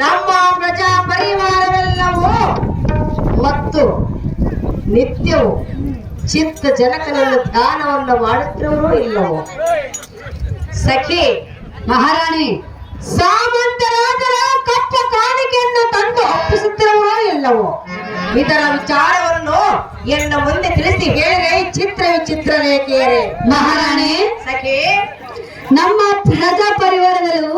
ನಮ್ಮ ಪ್ರಜಾ ಪರಿವಾರವೆಲ್ಲವೂ ಮತ್ತು ನಿತ್ಯವೂ ಚಿತ್ತ ಜನಕನನ್ನು ಧ್ಯಾನವನ್ನು ಮಾಡುತ್ತಿರೋರು ಇಲ್ಲವೋ? ಸಖಿ ಮಹಾರಾಣಿ ಸಾಮಂತರಾಜರ ಕಪ್ಪ ಕಾಣಿಕೆಯನ್ನು ತಂದು ಒಪ್ಪಿಸುತ್ತಿರುವೋ ಇಲ್ಲವೋ? ಇದರ ವಿಚಾರವನ್ನು ಎನ್ನ ಮುಂದೆ ತಿಳಿಸಿ ಹೇಳಿದೆ ಚಿತ್ರ ವಿಚಿತ್ರ ರೇಖೆಯರೇ. ಮಹಾರಾಣಿ ಸಖಿ ನಮ್ಮ ಪ್ರಜಾ ಪರಿವಾರದಲ್ಲೂ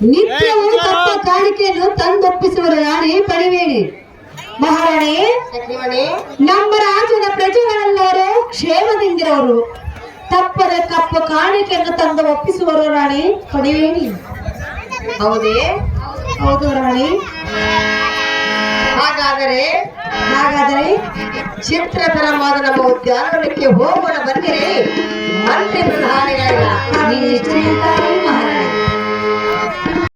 ನಿತ್ಯವೂ ತಪ್ಪ ಕಾಣಿಕೆಯನ್ನು ತಂದೊಪ್ಪಿಸುವ ರಾಣಿ ಪಡಿವೇಣಿ ಮಹಾರಾಣಿ ನಮ್ಮ ರಾಜ್ಯದ ಪ್ರಜೆಗಳೆಲ್ಲರೂ ಕ್ಷೇಮದಿಂದಿರೋರು. ತಪ್ಪದ ಕಪ್ಪ ಕಾಣಿಕೆಯನ್ನು ತಂದು ಒಪ್ಪಿಸುವರು ರಾಣಿ ಪಡಿವೇಣಿ ಹೌದೇ? ಹೌದು ರಾಣಿ. ಹಾಗಾದರೆ ಹಾಗಾದರೆ ಚಿತ್ರತರವಾದ ನಮ್ಮ ಉದ್ಯಾನವನಕ್ಕೆ ಹೋಗೋಣ ಬಂದಿರಿ. ಮಂತ್ರಿ ಪ್ರಧಾನಿಗಳಲ್ಲ